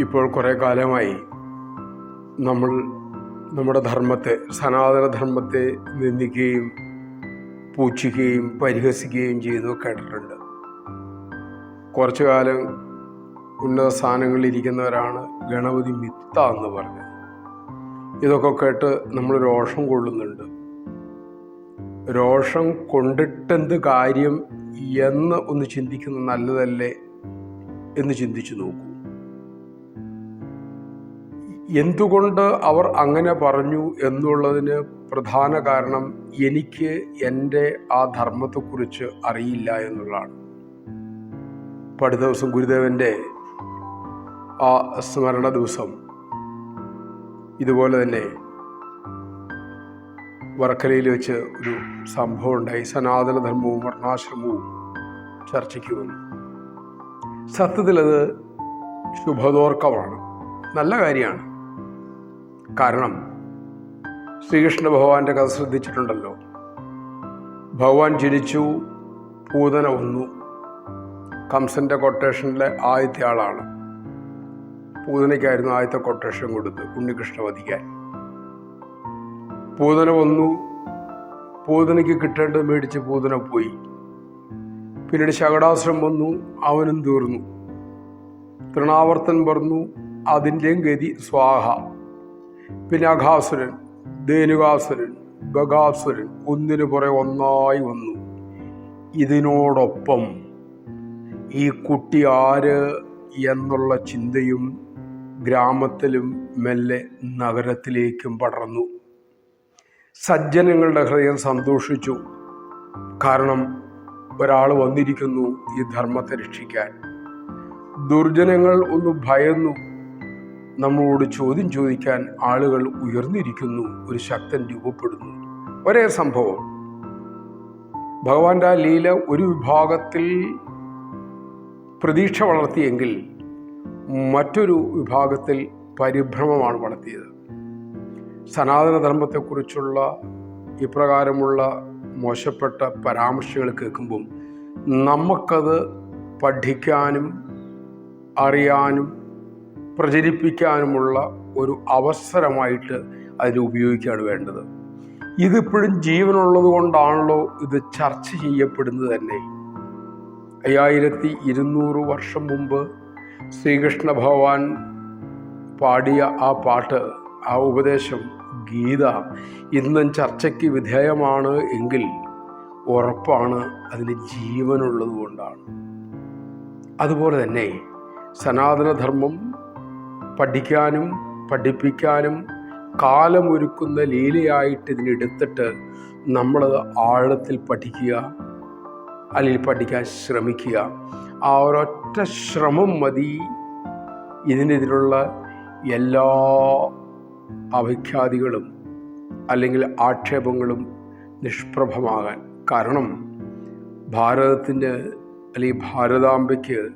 ഇപ്പോൾ കുറേ കാലമായി നമ്മൾ നമ്മുടെ ധർമ്മത്തെ സനാതന ധർമ്മത്തെ നിന്ദിക്കുകയും പൂച്ഛിക്കുകയും പരിഹസിക്കുകയും ചെയ്തു കേട്ടിട്ടുണ്ട് കുറച്ചു കാലം ഉന്നത സ്ഥാനങ്ങളിൽ ഇരിക്കുന്നവരാണ് ഗണപതി മിത്ത എന്ന് പറഞ്ഞത്. ഇതൊക്കെ കേട്ട് നമ്മൾ രോഷം കൊള്ളുന്നുണ്ട്. രോഷം കൊണ്ടിട്ടെന്ത് കാര്യം എന്ന് ഒന്ന് ചിന്തിക്കുന്ന നല്ലതല്ലേ എന്ന് ചിന്തിച്ചു നോക്കൂ. എന്തുകൊണ്ട് അവർ അങ്ങനെ പറഞ്ഞു എന്നുള്ളതിന് പ്രധാന കാരണം എനിക്ക് എന്റെ ആ ധർമ്മത്തെക്കുറിച്ച് അറിയില്ല എന്നുള്ളതാണ്. പടി ദിവസം ഗുരുദേവന്റെ ആ സ്മരണ ദിവസം ഇതുപോലെ തന്നെ വർക്കലയിൽ വെച്ച് ഒരു സംഭവം ഉണ്ടായി. സനാതനധർമ്മവും വർണാശ്രമവും ചർച്ചയ്ക്ക് വന്നു. സത്യത്തിൽ അത് ശുഭതോർക്കമാണ്. നല്ല കാര്യമാണ്. കാരണം ശ്രീകൃഷ്ണ ഭഗവാന്റെ കഥ ശ്രദ്ധിച്ചിട്ടുണ്ടല്ലോ. ഭഗവാൻ ജനിച്ചു പൂതന വന്നു. കംസന്റെ കൊട്ടേഷനിലെ ആദ്യത്തെ ആളാണ്. പൂതനയ്ക്കായിരുന്നു ആദ്യത്തെ കൊട്ടേഷൻ കൊടുത്ത് ഉണ്ണികൃഷ്ണ വധിക്കാൻ. പൂതന വന്നു. പൂതനയ്ക്ക് കിട്ടേണ്ടത് മേടിച്ച് പൂതന പോയി. പിന്നീട് ശകടാശ്രം വന്നു അവനും തീർന്നു. തൃണാവർത്തൻ പറഞ്ഞു അതിന്റെയും ഗതി സ്വാഹ. പിന്നെ അഘാസുരൻ ധേനുകാസുരൻ ബഗാസുരൻ ഒന്നിനു പുറകെ ഒന്നായി വന്നു. ഇതിനോടൊപ്പം ഈ കുട്ടി ആര് എന്നുള്ള ചിന്തയും ഗ്രാമത്തിലും മെല്ലെ നഗരത്തിലേക്കും പടർന്നു. സജ്ജനങ്ങളുടെ ഹൃദയം സന്തോഷിച്ചു. കാരണം ഒരാൾ വന്നിരിക്കുന്നു ഈ ധർമ്മത്തെ രക്ഷിക്കാൻ. ദുർജനങ്ങൾ ഒന്ന് ഭയന്നു. നമ്മളോട് ചോദ്യം ചോദിക്കാൻ ആളുകൾ ഉയർന്നിരിക്കുന്നു. ഒരു ശക്തൻ രൂപപ്പെടുന്നു. ഒരേ സംഭവം. ഭഗവാന്റെ ലീല ഒരു വിഭാഗത്തിൽ പ്രതീക്ഷ വളർത്തിയെങ്കിൽ മറ്റൊരു വിഭാഗത്തിൽ പരിഭ്രമമാണ് വളർത്തിയത്. സനാതനധർമ്മത്തെക്കുറിച്ചുള്ള ഇപ്രകാരമുള്ള മോശപ്പെട്ട പരാമർശങ്ങൾ കേൾക്കുമ്പം നമുക്കത് പഠിക്കാനും അറിയാനും പ്രചരിപ്പിക്കാനുമുള്ള ഒരു അവസരമായിട്ട് അതിനെ ഉപയോഗിക്കുകയാണ് വേണ്ടത്. ഇതിപ്പോഴും ജീവനുള്ളത് കൊണ്ടാണല്ലോ ഇത് ചർച്ച ചെയ്യപ്പെടുന്നത് തന്നെ. അയ്യായിരത്തി ഇരുന്നൂറ് വർഷം മുമ്പ് ശ്രീകൃഷ്ണ ഭഗവാൻ പാടിയ ആ പാട്ട് ആ ഉപദേശം ഗീത ഇന്നും ചർച്ചയ്ക്ക് വിധേയമാണ് എങ്കിൽ ഉറപ്പാണ് അതിന് ജീവനുള്ളത് കൊണ്ടാണ്. അതുപോലെ തന്നെ സനാതനധർമ്മം പഠിക്കാനും പഠിപ്പിക്കാനും കാലമൊരുക്കുന്ന ലീലയായിട്ട് ഇതിനെടുത്തിട്ട് നമ്മൾ ആഴത്തിൽ പഠിക്കുക അല്ലെങ്കിൽ പഠിക്കാൻ ശ്രമിക്കുക. ആ ഒരൊറ്റ ശ്രമം മതി. ഇതിനെതിരുള്ള എല്ലാ അവിഖ്യാതികളും അല്ലെങ്കിൽ ആക്ഷേപങ്ങളും നിഷ്പ്രഭമാകാൻ കാരണം ഭാരതത്തിന്റെ അല്ലെങ്കിൽ ഭാരതാംബയ്ക്ക്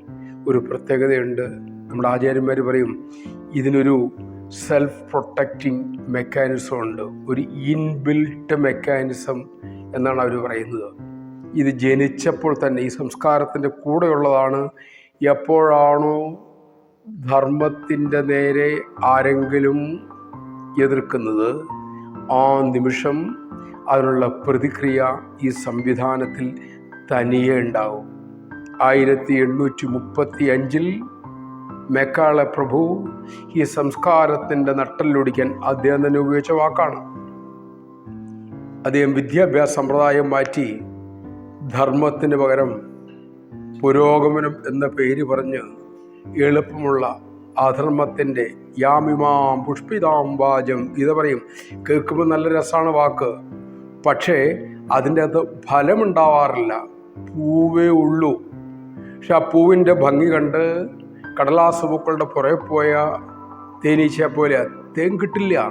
ഒരു പ്രത്യേകതയുണ്ട്. നമ്മുടെ ആചാര്യന്മാർ പറയും ഇതിനൊരു സെൽഫ് പ്രൊട്ടക്റ്റിംഗ് മെക്കാനിസം ഉണ്ട്. ഒരു ഇൻബിൽട്ട് മെക്കാനിസം എന്നാണ് അവർ പറയുന്നത്. ഇത് ജനിച്ചപ്പോൾ തന്നെ ഈ സംസ്കാരത്തിന്റെ കൂടെയുള്ളതാണ്. എപ്പോഴാണോ ധർമ്മത്തിന്റെ നേരെ ആരെങ്കിലും എതിർക്കുന്നത് ആ നിമിഷം അതിനുള്ള പ്രതിക്രിയ ഈ സംവിധാനത്തിൽ തനിയെ ഉണ്ടാവും. ആയിരത്തി എണ്ണൂറ്റി മുപ്പത്തി അഞ്ചിൽ മെക്കാള പ്രഭു ഈ സംസ്കാരത്തിന്റെ നട്ടലിലൊടിക്കാൻ അദ്ദേഹം തന്നെ ഉപയോഗിച്ച വാക്കാണ്. അദ്ദേഹം വിദ്യാഭ്യാസ സമ്പ്രദായം മാറ്റി ധർമ്മത്തിന് പകരം പുരോഗമനം എന്ന പേര് പറഞ്ഞ് എളുപ്പമുള്ള അധർമ്മത്തിന്റെ യാമിമാം പുഷ്പിതാം വാചം ഇത് പറയും. കേൾക്കുമ്പോൾ നല്ല രസമാണ് വാക്ക്. പക്ഷേ അതിന്റെ അത് ഫലമുണ്ടാവാറില്ല. പൂവേ ഉള്ളൂ. പക്ഷെ ആ പൂവിന്റെ ഭംഗി കണ്ട് കടലാസ് പൂക്കളുടെ പുറകെ പോയ തേനീച്ച പോലെ തേൻ കിട്ടില്ല.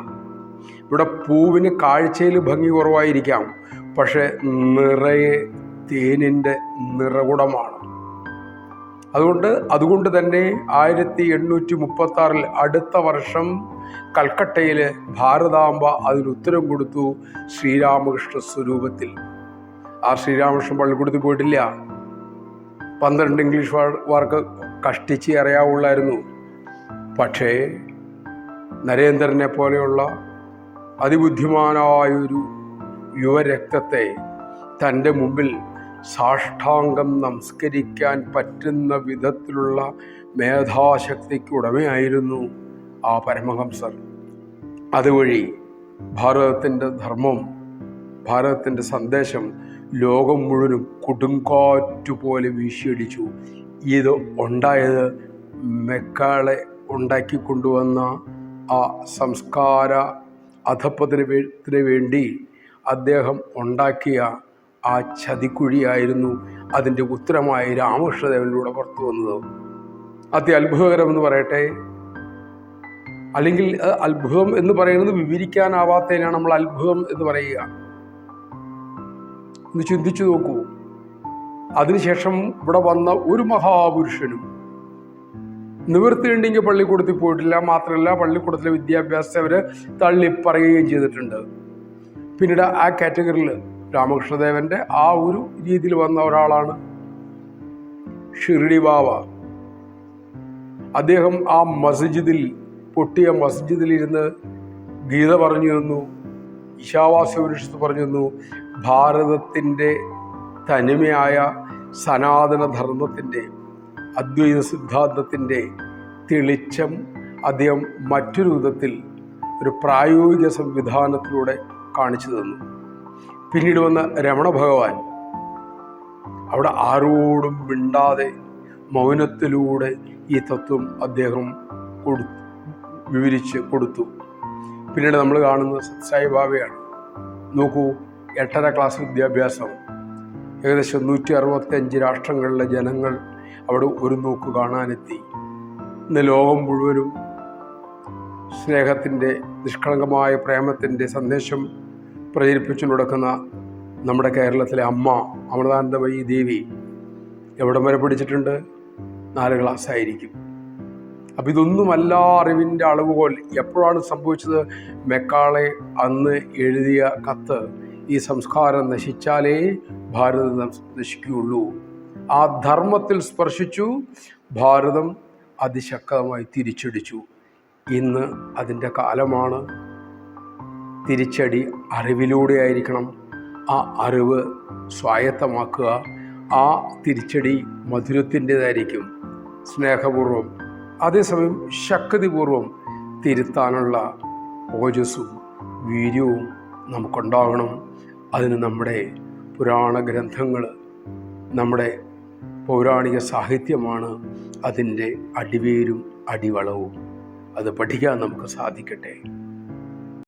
ഇവിടെ പൂവിന് കാഴ്ചയിൽ ഭംഗി കുറവായിരിക്കാം. പക്ഷെ നിറയെ തേനിന്റെ നിറകുടമാണ്. അതുകൊണ്ട് അതുകൊണ്ട് തന്നെ ആയിരത്തി എണ്ണൂറ്റി മുപ്പത്തി ആറിൽ അടുത്ത വർഷം കൽക്കട്ടയിൽ ഭാരതാംബ അതിന് ഉത്തരം കൊടുത്തു ശ്രീരാമകൃഷ്ണ സ്വരൂപത്തിൽ. ആ ശ്രീരാമകൃഷ്ണൻ പള്ളിക്കൂടത്തിൽ പോയിട്ടില്ല. പന്ത്രണ്ട് ഇംഗ്ലീഷ് വാർക്ക് കഷ്ടിച്ച് അറിയാവുള്ളായിരുന്നു. പക്ഷേ നരേന്ദ്രനെ പോലെയുള്ള അതിബുദ്ധിമാനായൊരു യുവരക്തത്തെ തന്റെ മുമ്പിൽ സാഷ്ടാംഗം നമസ്കരിക്കാൻ പറ്റുന്ന വിധത്തിലുള്ള മേധാശക്തിക്ക് ഉടമയായിരുന്നു ആ പരമഹംസർ. അതുവഴി ഭാരതത്തിന്റെ ധർമ്മം ഭാരതത്തിന്റെ സന്ദേശം ലോകം മുഴുവനും കൊടുങ്കാറ്റുപോലെ വീശിയടിച്ചു. ഇത് ഉണ്ടായത് മെക്കാളെ ഉണ്ടാക്കി കൊണ്ടുവന്ന ആ സംസ്കാര അധപ്പത്തിന് വേണ്ടി അദ്ദേഹം ഉണ്ടാക്കിയ ആ ചതിക്കുഴിയായിരുന്നു അതിന്റെ ഉത്തരമായി രാമകൃഷ്ണദേവനിലൂടെ പുറത്തു വന്നത്. അത്യത്ഭുതകരമെന്ന് പറയട്ടെ. അല്ലെങ്കിൽ അത്ഭുതം എന്ന് പറയുന്നത് വിവരിക്കാനാവാത്തതിനാണ് നമ്മൾ അത്ഭുതം എന്ന് പറയുക. ഒന്ന് ചിന്തിച്ചു നോക്കൂ. അതിനുശേഷം ഇവിടെ വന്ന ഒരു മഹാപുരുഷനും നിവൃത്തിയുണ്ടെങ്കിൽ പള്ളിക്കൂടത്തിൽ പോയിട്ടില്ല മാത്രമല്ല പള്ളിക്കൂടത്തിലെ വിദ്യാഭ്യാസത്തെ അവർ തള്ളിപ്പറയുകയും ചെയ്തിട്ടുണ്ട്. പിന്നീട് ആ കാറ്റഗറിയിൽ രാമകൃഷ്ണദേവന്റെ ആ ഒരു രീതിയിൽ വന്ന ഒരാളാണ് ഷിർഡി ബാബ. അദ്ദേഹം ആ മസ്ജിദിൽ പൊട്ടിയ മസ്ജിദിൽ ഇരുന്ന് ഗീത പറഞ്ഞു തന്നു ഈശാവാസ്യപുരുഷത്ത് പറഞ്ഞു തന്നു ഭാരതത്തിന്റെ തനിമയായ സനാതനധർമ്മത്തിന്റെ അദ്വൈത സിദ്ധാന്തത്തിന്റെ തെളിച്ചം അദ്ദേഹം മറ്റൊരു വിധത്തിൽ ഒരു പ്രായോഗിക സംവിധാനത്തിലൂടെ കാണിച്ചു തന്നു. പിന്നീട് വന്ന രമണ ഭഗവാൻ. അവിടെ ആരോടും മിണ്ടാതെ മൗനത്തിലൂടെ ഈ തത്വം അദ്ദേഹം കൊടു വിവരിച്ച് കൊടുത്തു. പിന്നീട് നമ്മൾ കാണുന്നത് സത്സായി ബാബയാണ്. നോക്കൂ എട്ടര ക്ലാസ് വിദ്യാഭ്യാസം. ഏകദേശം നൂറ്റി അറുപത്തഞ്ച് രാഷ്ട്രങ്ങളിലെ ജനങ്ങൾ അവിടെ ഒരു നോക്ക് കാണാനെത്തി. ഇന്ന് ലോകം മുഴുവനും സ്നേഹത്തിന്റെ നിഷ്കളങ്കമായ പ്രേമത്തിന്റെ സന്ദേശം പ്രചരിപ്പിച്ചു കൊടുക്കുന്ന നമ്മുടെ കേരളത്തിലെ അമ്മ അമൃതാനന്ദമയി ദേവി എവിടം വരെ പിടിച്ചിട്ടുണ്ട് നാല് ക്ലാസ് ആയിരിക്കും. അപ്പം ഇതൊന്നുമല്ല അറിവിന്റെ അളവുകോൽ. എപ്പോഴാണ് സംഭവിച്ചത്? മെക്കാളെ അന്ന് എഴുതിയ കത്ത് ഈ സംസ്കാരം നശിച്ചാലേ ഭാരതം നശിക്കുകയുള്ളൂ. ആ ധർമ്മത്തിൽ സ്പർശിച്ചു. ഭാരതം അതിശക്തമായി തിരിച്ചടിച്ചു. ഇന്ന് അതിന്റെ കാലമാണ്. തിരിച്ചടി അറിവിലൂടെ ആയിരിക്കണം ആ അറിവ് സ്വായത്തമാക്കുക. ആ തിരിച്ചടി മധുരത്തിന്റെതായിരിക്കും. സ്നേഹപൂർവം അതേസമയം ശക്തിപൂർവം തിരുത്താനുള്ള ഓജസ്സും വീര്യവും നമുക്കുണ്ടാകണം. അതിന് നമ്മുടെ പുരാണ ഗ്രന്ഥങ്ങൾ നമ്മുടെ പൗരാണിക സാഹിത്യമാണ് അതിന്റെ അടിവേരും അടിവളവും. അത് പഠിക്കാൻ നമുക്ക് സാധിക്കട്ടെ.